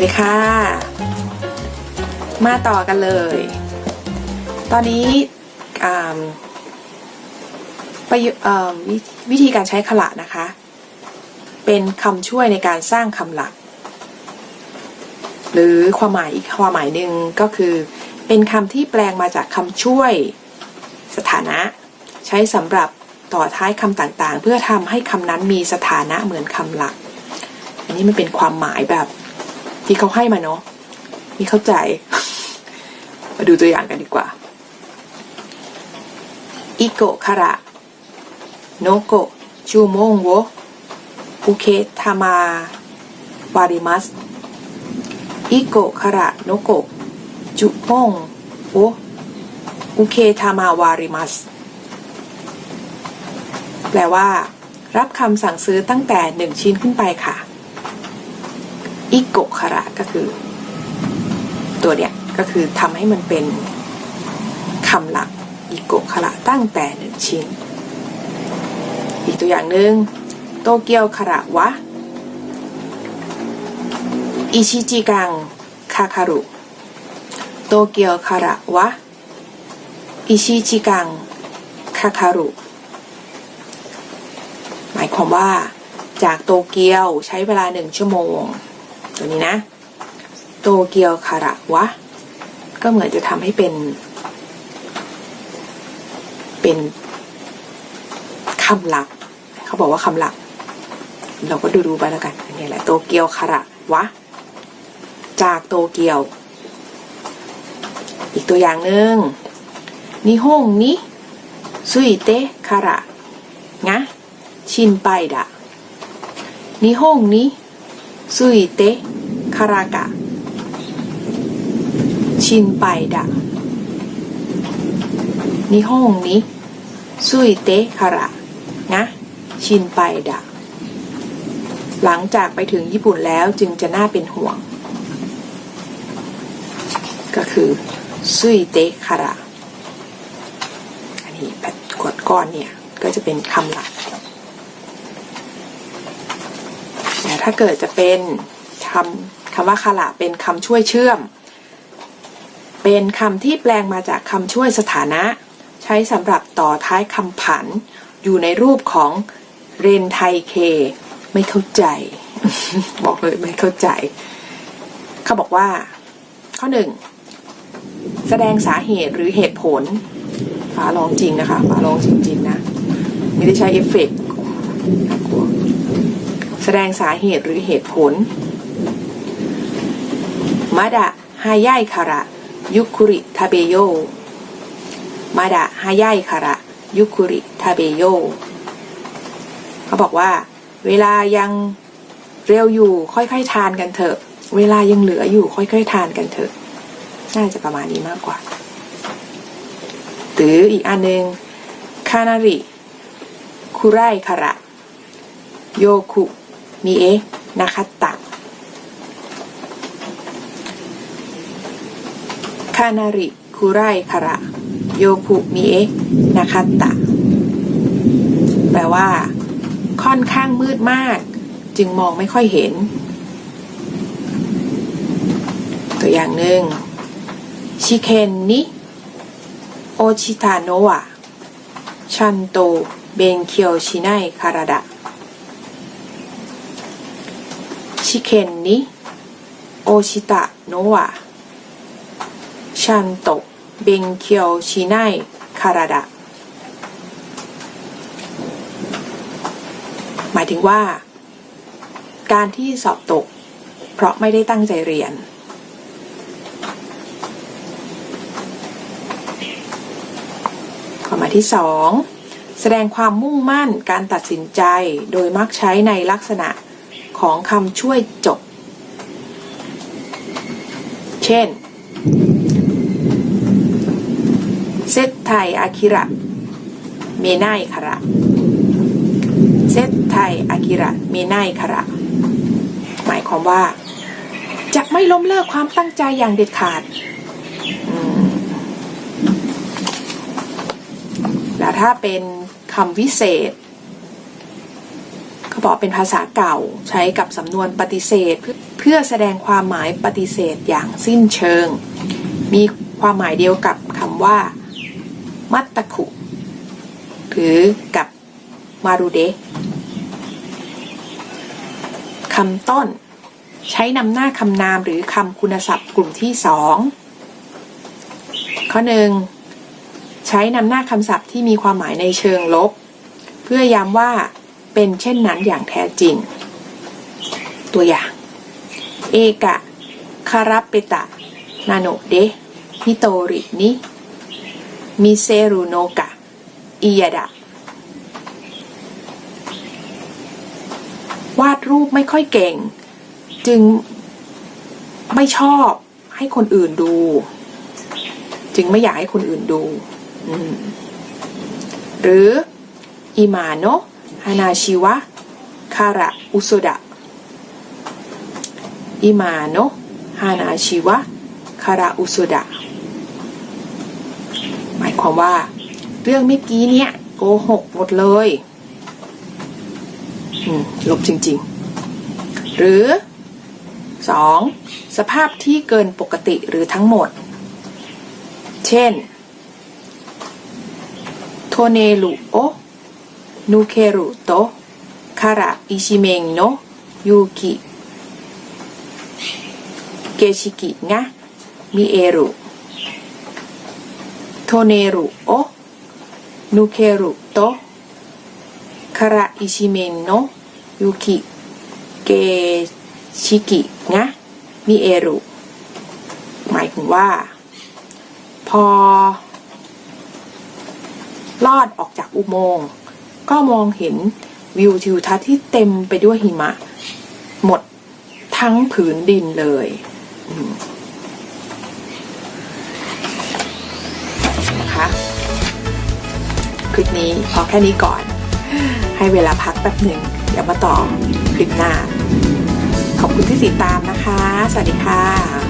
วัสดีค่ะ มาต่อกันเลย ตอนนี้วิวิธีการใช้ขละนะคะ เป็นคำช่วยในการสร้างคำหลัก หรือความหมายอีกความหมายหนึ่งก็คือ เป็นคำที่แปลงมาจากคำช่วยสถานะ ใช้สำหรับต่อท้ายคำต่างๆ เพื่อทำให้คำนั้นมีสถานะเหมือนคำหลัก อันนี้มันเป็นความหมายแบบ ที่เขาให้มาเนาะนี่เข้าใจ มาดูตัวอย่างกันดีกว่าอิโกะคาระโนโกะจูโมงโวอุเคทามาวาริมัสอิโกะคาระโนโกะจูโมงโวอุเคทามาวาริมัสแปลว่า รับคำสั่งซื้อตั้งแต่หนึ่งชิ้นขึ้นไปค่ะ อิโกคาระก็คือ ตัวเนี้ยก็คือทำให้มันเป็นคำหลักอิโกคาระตั้งแต่หนึ่งชิ้น อีกตัวอย่างหนึ่งโตเกียวคาระวะ อิชิจิกังคาคารุโตเกียวคาระวะ อิชิจิกังคาคารุ หมายความว่าจากโตเกียวใช้เวลาหนึ่งชั่วโมง ตัวนี้นะ โตเกียวคาระวะ ก็เหมือนจะทำให้เป็น เป็นคำหลัก เขาบอกว่าคำหลัก เราก็ดูดูไปแล้วกันอันนี้แหละโตเกียวคาระวะ จากโตเกียว อีกตัวอย่างหนึ่งนิฮงนิซุยเตะคาระงะชินไปดะนิฮงนิ ซุยเตะคารากะ ชินไปดะนิฮงนิซุยเตะคาระงะชินไปดะหลังจากไปถึงญี่ปุ่นแล้วจึงจะน่าเป็นห่วง ก็คือซุยเตะคาระอันนี้แผ่นกดก้อนเนี่ย ก็จะเป็นคำหลัก แต่ ถ้าเกิดจะเป็นคำคำว่าคาระเป็นคำช่วยเชื่อม เป็นคำที่แปลงมาจากคำช่วยสถานะ ใช้สำหรับต่อท้ายคำผัน อยู่ในรูปของเรนไทเค ไม่เข้าใจ บอกเลยไม่เข้าใจ เขาบอกว่า ข้อหนึ่งแสดงสาเหตุหรือเหตุผลฟ้าร้องจริงนะคะฟ้าร้องจริง ๆ นะ ไม่ได้ใช้เอฟเฟกต์กลัว ดงสาเหตุหรือเหตุผลมาดะฮายายคาระยุคุริทาเบโยมาดะฮายายคาระยุคุริทาเบโยเขาบอกว่า เวลายังเร็วอยู่ค่อยๆทานกันเถอะ เวลายังเหลืออยู่ค่อยๆทานกันเถอะ น่าจะประมาณนี้มากกว่า หรืออีกอันหนึ่งคานาริคุไรคาระโยคุ มิเอะนาคาตะคานาริคุไรคาระโยคุมิเอะนาคาตะแปลว่า ค่อนข้างมืดมาก จึงมองไม่ค่อยเห็น ตัวอย่างหนึ่งชิเคนนิโอชิตาโนะชันโตเบนเคียวชิไนคาราดะ ชิเคนนิโอชิตะโนะชันโตเบนเคียวชิไนคาราดะหมายถึงว่า การที่สอบตก เพราะไม่ได้ตั้งใจเรียน ความหมายที่สองแสดงความมุ่งมั่นการตัดสินใจโดยมักใช้ในลักษณะ ของคำช่วยจบ เช่น เซตไทอาคิระ เมไนคาระเซตไทอากิระ เมไนคาระ หมายความว่า จะไม่ล้มเลิกความตั้งใจอย่างเด็ดขาดแล้วถ้าเป็นคำวิเศษ เขาบอกเป็นภาษาเก่าใช้กับสำนวนปฏิเสธ เพื่อแสดงความหมายปฏิเสธอย่างสิ้นเชิง มีความหมายเดียวกับคำว่า มัตตคุ หรือกับมารุเดะคำต้น ใช้นำหน้าคำนามหรือคำคุณศัพท์กลุ่มที่สองข้อหนึ่งใช้นำหน้าคำศัพท์ที่มีความหมายในเชิงลบ เพื่อย้ำว่า เป็นเช่นนั้นอย่างแท้จริง ตัวอย่าง เอกะคารับเปตะ นาโนเดะฮิโตรินิมิเซรุโนกะอิยดะวาดรูปไม่ค่อยเก่ง จึงไม่ชอบให้คนอื่นดู จึงไม่อยากให้คนอื่นดู หรืออิมาโนะ ฮานาชิวะคาระอุโซดะอิมาโนะฮานาชิวะคาระอุโซดะหมายความว่า เรื่องเมื่อกี้เนี่ยโกหกหมดเลยลบจริงๆ หรือ 2. สภาพที่เกินปกติหรือทั้งหมด เช่นโทเนรุโอ นูเครุโตคาระอิชิเมงโนยูกิเกชิกิงะมิเอรุโทเนรุโอนูเครุโตคาระอิชิเมงโนยูกิเกชิกิงะมิเอรุหมายถึงว่า พอลอดออกจากอุโมงค์ ก็มองเห็นวิวทิวทัศน์ที่เต็มไปด้วยหิมะ หมดทั้งผืนดินเลยนะคะคลิปนี้พอแค่นี้ก่อน ให้เวลาพักแป๊บหนึ่งเดี๋ยวมาต่อคลิปหน้า ขอบคุณที่ติดตามนะคะ สวัสดีค่ะ